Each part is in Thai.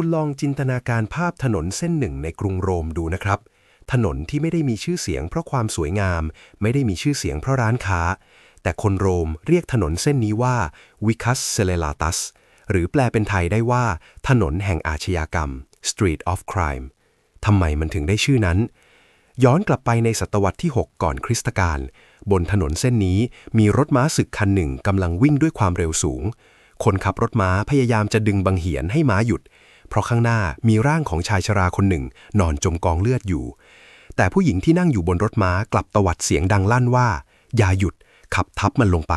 คุณลองจินตนาการภาพถนนเส้นหนึ่งในกรุงโรมดูนะครับ ถนนที่ไม่ได้มีชื่อเสียงเพราะความสวยงาม ไม่ได้มีชื่อเสียงเพราะร้านค้า แต่คนโรมเรียกถนนเส้นนี้ว่า Vicus Celeratus หรือแปลเป็นไทยได้ว่า ถนนแห่งอาชญากรรม Street of Crime ทำไมมันถึงได้ชื่อนั้น ย้อนกลับไปในศตวรรษที่ 6 ก่อนคริสตกาลบนถนนเส้นนี้มีรถม้าศึกคันหนึ่งกำลังวิ่งด้วยความเร็วสูง คนขับรถม้าพยายามจะดึงบังเหียนให้ม้าหยุด เพราะข้างหน้ามีร่างของชายชราคนหนึ่ง นอนจมกองเลือดอยู่ แต่ผู้หญิงที่นั่งอยู่บนรถม้ากลับตวัดเสียงดังลั่นว่า อย่าหยุด ขับทับมันลงไป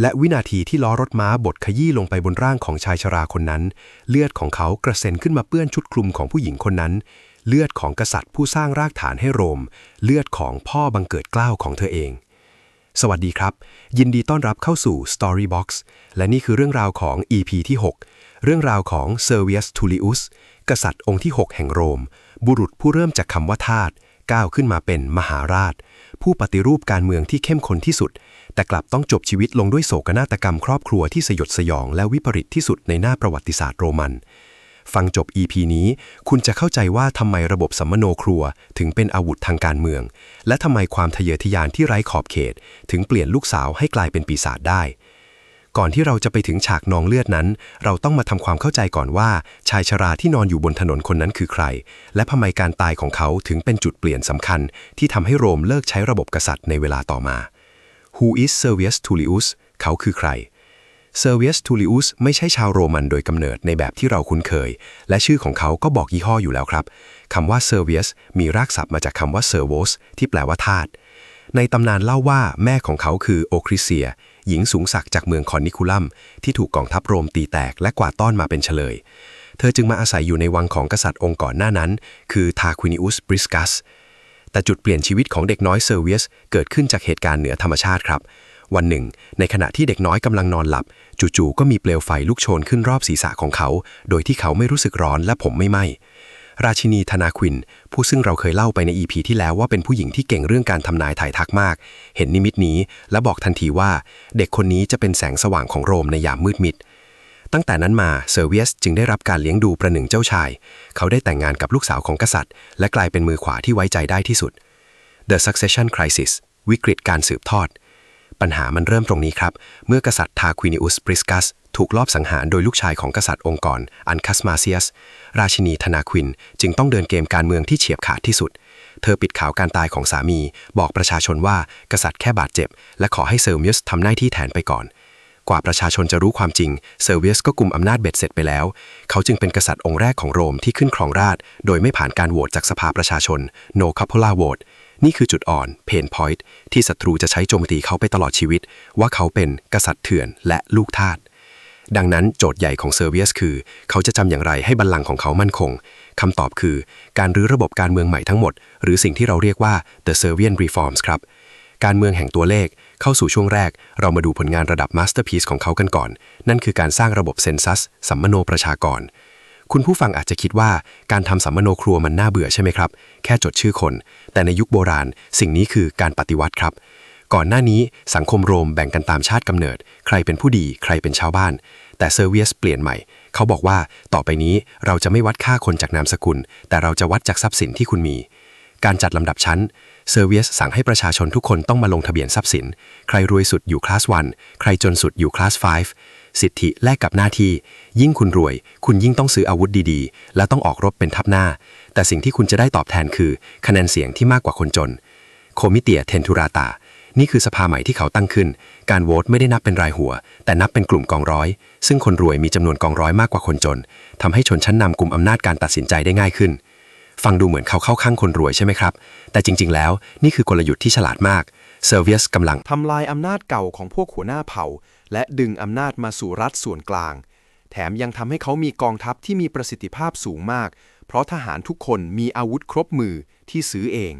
และวินาทีที่ล้อรถม้าบดขยี้ลงไปบนร่างของชายชราคนนั้น เลือดของเขากระเซ็นขึ้นมาเปื้อนชุดคลุมของผู้หญิงคนนั้น เลือดของกษัตริย์ผู้สร้างรากฐานให้โรม เลือดของพ่อบังเกิดเกล้าวของเธอเองสวัสดีครับ ยินดีต้อนรับเข้าสู่ Storybox และนี่คือเรื่องราวของ EP ที่ 6 เรื่องราวของ Servius Tullius กษัตริย์องค์ที่ 6 แห่งโรม บุรุษผู้เริ่มจากคำว่าทาสก้าวขึ้นมาเป็นมหาราช ผู้ปฏิรูปการเมืองที่เข้มข้นที่สุด แต่กลับต้องจบชีวิตลงด้วยโศกนาฏกรรมครอบครัวที่สยดสยองและวิปริตที่สุดในหน้าประวัติศาสตร์โรมัน ฟังจบ EP นี้ คุณจะเข้าใจว่าทำไมระบบสัมมโนครัวถึงเป็นอาวุธทางการเมือง และทำไมความทะเยอทะยานที่ไร้ขอบเขต ถึงเปลี่ยนลูกสาวให้กลายเป็นปีศาจได้ ก่อนที่เราจะไปถึงฉากนองเลือดนั้น เราต้องมาทำความเข้าใจก่อนว่า ชายชราที่นอนอยู่บนถนนคนนั้นคือใคร และทำไมการตายของเขาถึงเป็นจุดเปลี่ยนสำคัญ ที่ทำให้โรมเลิกใช้ระบบกษัตริย์ในเวลาต่อมา Who is Servius Tullius เขาคือใครเซอร์เวียสทูลิอุสไม่ใช่ชาวโรมันโดยกำเนิดในแบบที่เราคุ้นเคย และชื่อของเขาก็บอกยี่ห้ออยู่แล้วครับคำว่าเซอร์เวสมีรากศัพท์มาจากคำว่าเซอร์โวสที่แปลว่าทาส ในตำนานเล่าว่าแม่ของเขาคือโอคริเซีย หญิงสูงศักดิ์จากเมืองคอนนิคูลัม ที่ถูกกองทัพโรมตีแตกและกวาดต้อนมาเป็นเฉลย เธอจึงมาอาศัยอยู่ในวังของกษัตริย์องค์ก่อนหน้านั้น คือทาควินิอุสบริสกัส แต่จุดเปลี่ยนชีวิตของเด็กน้อยเซอร์เวียสเกิดขึ้นจากเหตุการณ์เหนือธรรมชาติครับ วันหนึ่ง ในขณะที่เด็กน้อยกำลังนอนหลับ จู่ๆก็มีเปลวไฟลุกโชนขึ้นรอบศีรษะของเขา โดยที่เขาไม่รู้สึกร้อนและผมไม่ไหม้ ราชินีธนาควิน ผู้ซึ่งเราเคยเล่าไปใน EP ที่แล้วว่าเป็นผู้หญิงที่เก่งเรื่องการทำนายถ่ายทักมาก เห็นนิมิตนี้ และบอกทันทีว่า เด็กคนนี้จะเป็นแสงสว่างของโรมในยามมืดมิด ตั้งแต่นั้นมาเซอร์เวียสจึงได้รับการเลี้ยงดูประหนึ่งเจ้าชาย เขาได้แต่งงานกับลูกสาวของกษัตริย์ และกลายเป็นมือขวาที่ไว้ใจได้ที่สุด The Succession Crisis วิกฤตการสืบทอด ปัญหามันเริ่มตรงนี้ครับ เมื่อกษัตริย์ทาควินิอุสปริสกัส ถูกลอบสังหารโดยลูกชายของกษัตริย์องค์กรอันคัสมาเซียส ราชินีธนาควิน จึงต้องเดินเกมการเมืองที่เฉียบขาดที่สุด เธอปิดข่าวการตายของสามี บอกประชาชนว่ากษัตริย์แค่บาดเจ็บ และขอให้เซอร์เมียสทำหน้าที่แทนไปก่อน กว่าประชาชนจะรู้ความจริง เซอร์เวียสก็กุมอำนาจเบ็ดเสร็จไปแล้ว เขาจึงเป็นกษัตริย์องค์แรกของโรมที่ขึ้นครองราชโดยไม่ผ่านการโหวตจากสภาประชาชน no cupola vote นี่คือจุดอ่อน pain point ที่ศัตรูจะใช้โจมตีเขาไปตลอดชีวิต ว่าเขาเป็นกษัตริย์เถื่อนและลูกทาส ดังนั้นโจทย์ใหญ่ของเซอร์เวียสคือ เขาจะทำอย่างไรให้บัลลังก์ของเขามั่นคงคำตอบคือ การรื้อระบบการเมืองใหม่ทั้งหมด หรือสิ่งที่เราเรียกว่า the Servian Reforms ครับ การเมืองแห่งตัวเลข เข้าสู่ช่วงแรก เรามาดูผลงานระดับมาสเตอร์พีซของเขากันก่อน นั่นคือการสร้างระบบเซนซัสสัมมโนประชากร คุณผู้ฟังอาจจะคิดว่าการทำสัมมโนครัวมันน่าเบื่อใช่ไหมครับ แค่จดชื่อคน แต่ในยุคโบราณ สิ่งนี้คือการปฏิวัติครับ ก่อนหน้านี้สังคมโรมแบ่งกันตามชาติกำเนิด ใครเป็นผู้ดีใครเป็นชาวบ้าน แต่เซอร์เวียสเปลี่ยนใหม่ เขาบอกว่าต่อไปนี้เราจะไม่วัดค่าคนจากนามสกุล แต่เราจะวัดจากทรัพย์สินที่คุณมี การจัดลำดับชั้นเซอร์เวียสสั่งให้ประชาชนทุกคนต้องมาลงทะเบียนทรัพย์สิน ใครรวยสุดอยู่คลาส1ใครจนสุดอยู่คลาส5สิทธิแลกกับหน้าที่ ยิ่งคุณรวย คุณยิ่งต้องซื้ออาวุธดีๆ และต้องออกรบเป็นทัพหน้า แต่สิ่งที่คุณจะได้ตอบแทนคือ คะแนนเสียงที่มากกว่าคนจน โคมิเตียเทนทูราตา นี่คือสภาใหม่ที่เขาตั้งขึ้น การโหวตไม่ได้นับเป็นรายหัว แต่นับเป็นกลุ่มกองร้อย ซึ่งคนรวยมีจำนวนกองร้อยมากกว่าคนจนทำให้ชนชั้นนำกลุ่มอำนาจการตัดสินใจได้ง่ายขึ้น ฟังดูเหมือนเขาเข้าข้างคนรวยใช่ไหมครับ แต่จริง ๆ แล้วนี่คือกลยุทธ์ที่ฉลาดมากเซอร์เวียสกำลังทำลายอำนาจเก่าของพวกหัวหน้าเผ่า และดึงอำนาจมาสู่รัฐส่วนกลาง แถมยังทำให้เขามีกองทัพที่มีประสิทธิภาพสูงมาก เพราะทหารทุกคนมีอาวุธครบมือที่ซื้อเอง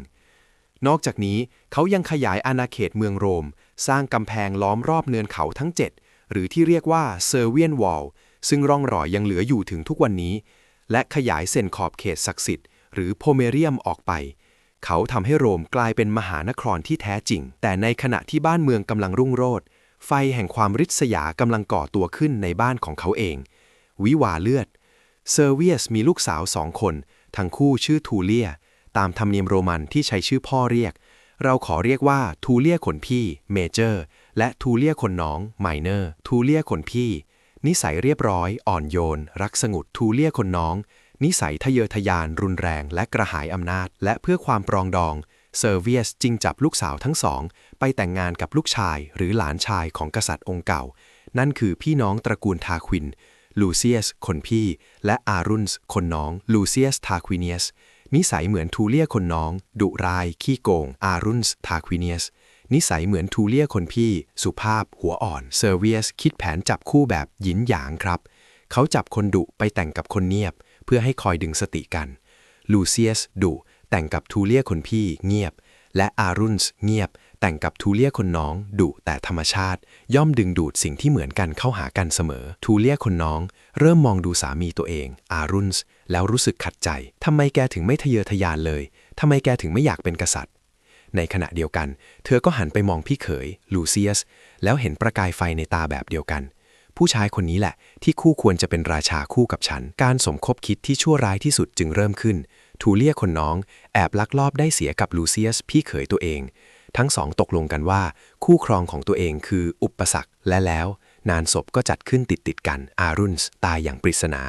นอกจากนี้เขายังขยายอาณาเขตเมืองโรม สร้างกำแพงล้อมรอบเนินเขาทั้ง 7 หรือที่เรียกว่าเซอร์เวียนวอลซึ่งร่องรอยยังเหลืออยู่ถึงทุกวันนี้ และขยายเส้นขอบเขตศักดิ์สิทธิ์ หรือโพเมเรียมออกไป เขาทำให้โรมกลายเป็นมหานครที่แท้จริง แต่ในขณะที่บ้านเมืองกำลังรุ่งโรจน์ไฟแห่งความริษยากำลังก่อตัวขึ้นในบ้านของเขาเอง วิวาเลือด เซอร์เวียสมีลูกสาวสองคน ทั้งคู่ชื่อทูเลีย ตามธรรมเนียมโรมันที่ใช้ชื่อพ่อเรียก เราขอเรียกว่าทูเลียคนพี่เมเจอร์และทูเลียคนน้องไมเนอร์ทูเลียคนพี่ นิสัยเรียบร้อย อ่อนโยน รักสงุดทูเลียคนน้อง นิสัยทะเยอทะยานรุนแรง และกระหายอำนาจ และเพื่อความปรองดองเซอร์เวียสจึงจับลูกสาวทั้งสอง ไปแต่งงานกับลูกชายหรือหลานชายของกษัตริย์องค์เก่า นั่นคือพี่น้องตระกูลทาควิน ลูเซียส คนพี่ และอารุนส์ คนน้อง ลูเซียส ทาควิเนียส นิสัยเหมือนทูเลียคนน้อง ดุร้าย ขี้โกง อารุนส์ทาควิเนียส นิสัยเหมือนทูเลียคนพี่ สุภาพ หัวอ่อนเซอร์เวียส คิดแผนจับคู่แบบหยินหยางครับ เขาจับคนดุไปแต่งกับคนเงียบ เพื่อให้คอยดึงสติกัน ลูเซียส ดุแต่งกับทูเลียคนพี่เงียบ และอารุนส์เงียบ แต่งกับทูเลียคนน้อง ดุแต่ธรรมชาติ ย่อมดึงดูดสิ่งที่เหมือนกันเข้าหากันเสมอ ทูเลียคนน้อง เริ่มมองดูสามีตัวเอง อารุนส์ แล้วรู้สึกขัดใจทำไมแกถึงไม่ทะเยอทะยานเลยทำไมแกถึงไม่อยากเป็นกษัตริย์ ในขณะเดียวกัน เธอก็หันไปมองพี่เขย ลูเซียส แล้วเห็นประกายไฟในตาแบบเดียวกัน ผู้ชายคนนี้แหละ ที่คู่ควรจะเป็นราชาคู่กับฉัน การสมคบคิดที่ชั่วร้ายที่สุดจึงเริ่มขึ้น ทูเลียคนน้อง แอบลักลอบได้เสียกับลูเซียส พี่เขยตัวเอง ทั้งสองตกลงกันว่า คู่ครองของตัวเองคืออุปสรรคและแล้วนานศพก็จัดขึ้นติดติดกัน อารุนส์ตายอย่างปริศนา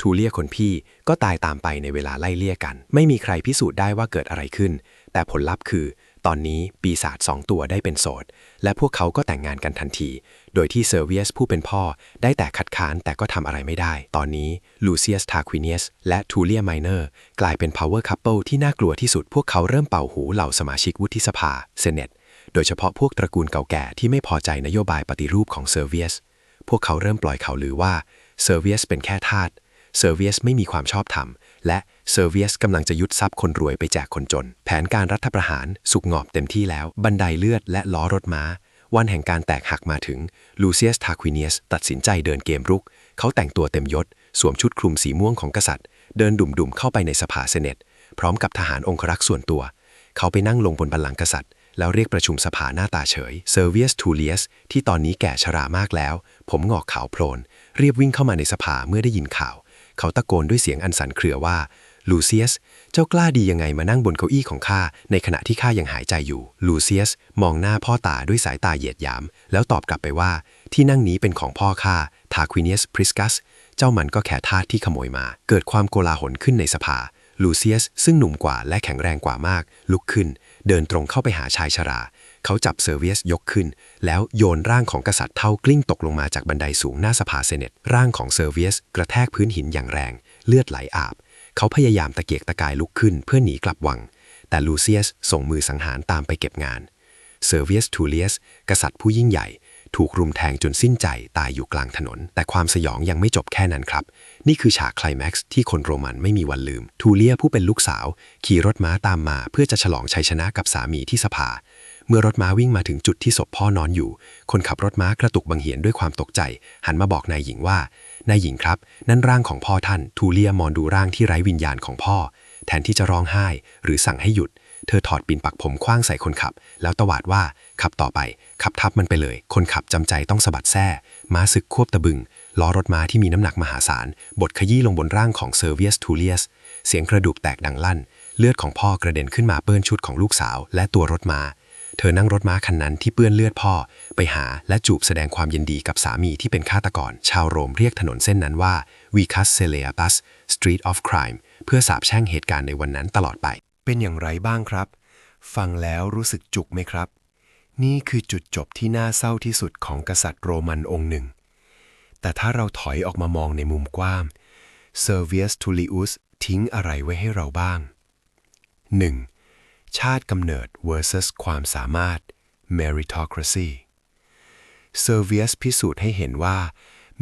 ทูเลียคนพี่ก็ตายตามไปในเวลาไล่เลี่ยกัน ไม่มีใครพิสูจน์ได้ว่าเกิดอะไรขึ้น แต่ผลลัพธ์คือ ตอนนี้ปีศาจสองตัวได้เป็นโสด และพวกเขาก็แต่งงานกันทันที โดยที่เซอร์เวียสผู้เป็นพ่อได้แต่คัดค้านแต่ก็ทำอะไรไม่ได้ ตอนนี้ลูเซียสทาควิเนียสและทูเลียไมเนอร์กลายเป็น power couple ที่น่ากลัวที่สุดพวกเขาเริ่มเป่าหูเหล่าสมาชิกวุฒิสภาเซเนตโดยเฉพาะพวกตระกูลเก่าแก่ที่ไม่พอใจนโยบายปฏิรูปของเซอร์เวียสพวกเขาเริ่มปล่อยข่าวลือว่าเซอร์เวียสเป็นแค่ทาส เซอร์เวียสไม่มีความชอบธรรม และเซอร์เวียสกำลังจะยึดทรัพย์คนรวยไปแจกคนจน แผนการรัฐประหารสุกงอบเต็มที่แล้ว บันไดเลือดและล้อรถม้า วันแห่งการแตกหักมาถึงลูเซียสทาควิเนียสตัดสินใจเดินเกมรุก เขาแต่งตัวเต็มยศ สวมชุดคลุมสีม่วงของกษัตริย์ เดินดุ่มๆเข้าไปในสภาเซเนต พร้อมกับทหารองครักษ์ส่วนตัว เขาไปนั่งลงบนบัลลังก์กษัตริย์ แล้วเรียกประชุมสภาหน้าตาเฉยเซอร์เวียสทูเลียสที่ตอนนี้แก่ชรามากแล้ว ผมหงอกขาวโพลนเรียบวิ่งเข้ามาในสภาเมื่อได้ยินข่าว เขาตะโกนด้วยเสียงอันสั่นเครือว่าลูเซียส เจ้ากล้าดียังไงมานั่งบนเก้าอี้ของข้า ในขณะที่ข้ายังหายใจอยู่ ลูเซียส มองหน้าพ่อตาด้วยสายตาเหยียดหยาม แล้วตอบกลับไปว่า ที่นั่งนี้เป็นของพ่อข้า ทาควิเนียส พริสกัส เจ้ามันก็แค่ทาสที่ขโมยมา เกิดความโกลาหลขึ้นในสภา ลูเซียส ซึ่งหนุ่มกว่าและแข็งแรงกว่ามาก ลุกขึ้น เดินตรงเข้าไปหาชายชรา เขาจับเซอร์เวียสยกขึ้น แล้วโยนร่างของกษัตริย์เท่ากลิ้งตกลงมาจากบันไดสูงหน้าสภาเซเนตร่างของเซอร์เวียสกระแทกพื้นหินอย่างแรง เลือดไหลอาบ เขาพยายามตะเกียกตะกายลุกขึ้นเพื่อหนีกลับวัง แต่ลูเซียสส่งมือสังหารตามไปเก็บงานเซอร์เวียสทูเลียสกษัตริย์ผู้ยิ่งใหญ่ ถูกรุมแทงจนสิ้นใจตายอยู่กลางถนน แต่ความสยองยังไม่จบแค่นั้นครับ นี่คือฉากคลแม็กซ์ที่คนโรมันไม่มีวันลืม ทูเลียผู้เป็นลูกสาว ขี่รถม้าตามมาเพื่อจะฉลองชัยชนะกับสามีที่สภา เมื่อรถม้าวิ่งมาถึงจุดที่ศพพ่อนอนอยู่ คนขับรถม้ากระตุกบังเหียนด้วยความตกใจ หันมาบอกนายหญิงว่านายหญิงครับ นั่นร่างของพ่อท่าน ทูเลียมองดูร่างที่ไร้วิญญาณของพ่อ แทนที่จะร้องไห้ หรือสั่งให้หยุด เธอถอดปิ่นปักผมคว้างใส่คนขับ แล้วตวาดว่าขับต่อไป ขับทับมันไปเลย คนขับจำใจต้องสะบัดแส้ม้าศึกควบตะบึงล้อรถม้าที่มีน้ำหนักมหาศาล บดขยี้ลงบนร่างของเซอร์เวียสทูเลียส เสียงกระดูกแตกดังลั่น เลือดของพ่อกระเด็นขึ้นมาเปื้อนชุดของลูกสาว และตัวรถม้า เธอนั่งรถม้าคันนั้นที่เปื้อนเลือดพ่อ ไปหาและจูบแสดงความยินดีกับสามีที่เป็นฆาตกร ชาวโรมเรียกถนนเส้นนั้นว่า Vicus Celeatus Street of Crime เพื่อสาบแช่งเหตุการณ์ในวันนั้นตลอดไป เป็นอย่างไรบ้างครับ ฟังแล้วรู้สึกจุกไหมครับ นี่คือจุดจบที่น่าเศร้าที่สุดของกษัตริย์โรมันองค์หนึ่ง แต่ถ้าเราถอยออกมามองในมุมกว้างเซอร์เวียสทูลิอุสทิ้งอะไรไว้ให้เราบ้าง 1. ชาติกำเนิด versus ความสามารถ meritocracy เซอร์เวียสพิสูจน์ให้เห็นว่า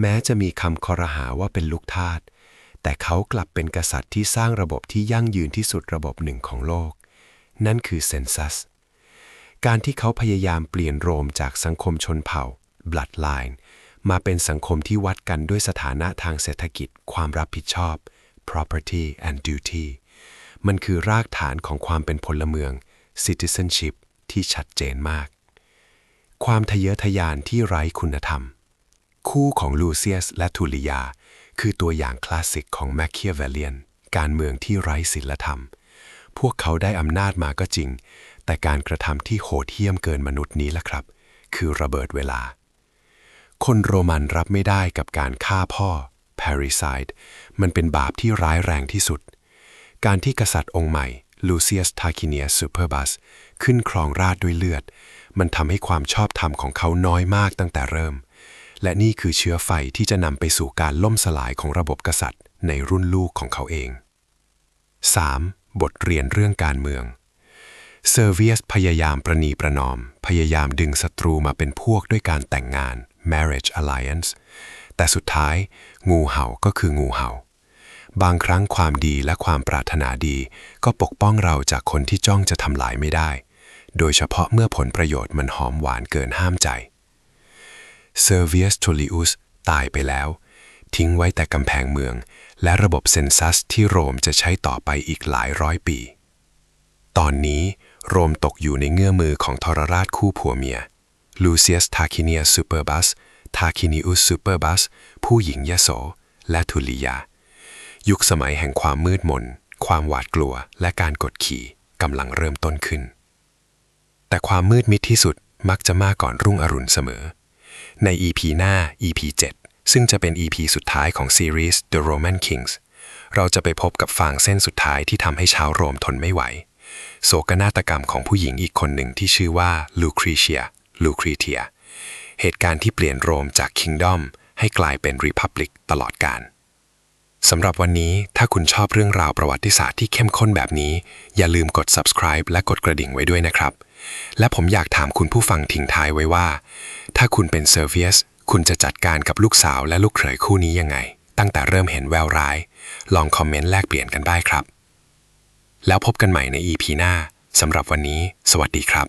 แม้จะมีคำคอรหาว่าเป็นลูกทาสแต่เขากลับเป็นกษัตริย์ที่สร้างระบบที่ยั่งยืนที่สุดระบบหนึ่งของโลก นั่นคือเซนซัส การที่เขาพยายามเปลี่ยนโรมจากสังคมชนเผ่า bloodline มาเป็นสังคมที่วัดกันด้วยสถานะทางเศรษฐกิจ ความรับผิดชอบ property and duty มันคือรากฐานของความเป็นพลเมือง citizenship ที่ชัดเจนมาก ความทะเยอทะยานที่ไร้คุณธรรม คู่ของลูเซียสและทูลิยา คือตัวอย่างคลาสสิกของแมคเคียเวเลียน การเมืองที่ไร้ศีลธรรม พวกเขาได้อำนาจมาก็จริง แต่การกระทำที่โหดเหี้ยมเกินมนุษย์นี้ละครับ คือระเบิดเวลา คนโรมันรับไม่ได้กับการฆ่าพ่อ parricide มันเป็นบาปที่ร้ายแรงที่สุด การที่กษัตริย์องค์ใหม่ Lucius Tarquinius Superbus ขึ้นครองราชด้วยเลือด มันทำให้ความชอบธรรมของเขาน้อยมากตั้งแต่เริ่ม และนี่คือเชื้อไฟที่จะนำไปสู่การล่มสลายของระบบกษัตริย์ ในรุ่นลูกของเขาเอง 3. บทเรียนเรื่องการเมืองเซอร์เวียสพยายามประนีประนอม พยายามดึงศัตรูมาเป็นพวกด้วยการแต่งงาน marriage alliance แต่สุดท้าย งูเห่าก็คืองูเห่า บางครั้งความดีและความปรารถนาดี ก็ปกป้องเราจากคนที่จ้องจะทำลายไม่ได้ โดยเฉพาะเมื่อผลประโยชน์มันหอมหวานเกินห้ามใจเซอร์เวียสทูลิอุสตายไปแล้ว ทิ้งไว้แต่กำแพงเมือง และระบบเซนซัสที่โรมจะใช้ต่อไปอีกหลายร้อยปี ตอนนี้โรมตกอยู่ในเงื่อมือของทรราชคู่ผัวเมียลูเซียสทาคิเนียซูเปอร์บัสทาคินิอุสซูเปอร์บัสผู้หญิงยโส และทุลียา ยุคสมัยแห่งความมืดมน ความหวาดกลัว และการกดขี่กำลังเริ่มต้นขึ้น แต่ความมืดมิดที่สุดมักจะมาก่อนรุ่งอรุณเสมอ ใน EP หน้า EP 7 ซึ่งจะเป็น EP สุดท้ายของซีรีส์ The Roman Kings เราจะไปพบกับฟางเส้นสุดท้ายที่ทำให้ชาวโรมทนไม่ไหว โศกนาฏกรรมของผู้หญิงอีกคนหนึ่งที่ชื่อว่าลูครีเชีย ลูครีเทีย เหตุการณ์ที่เปลี่ยนโรมจากคิงดอมให้กลายเป็นรีพับลิกตลอดกาล สำหรับวันนี้ถ้าคุณชอบเรื่องราวประวัติศาสตร์ที่เข้มข้นแบบนี้ อย่าลืมกด subscribe และกดกระดิ่งไว้ด้วยนะครับ และผมอยากถามคุณผู้ฟังทิ้งท้ายไว้ว่า ถ้าคุณเป็นเซอร์เวียสคุณจะจัดการกับลูกสาวและลูกเขยคู่นี้ยังไง ตั้งแต่เริ่มเห็นแววร้าย ลองคอมเมนต์แลกเปลี่ยนกันได้ครับ แล้วพบกันใหม่ใน EP หน้าสำหรับวันนี้ สวัสดีครับ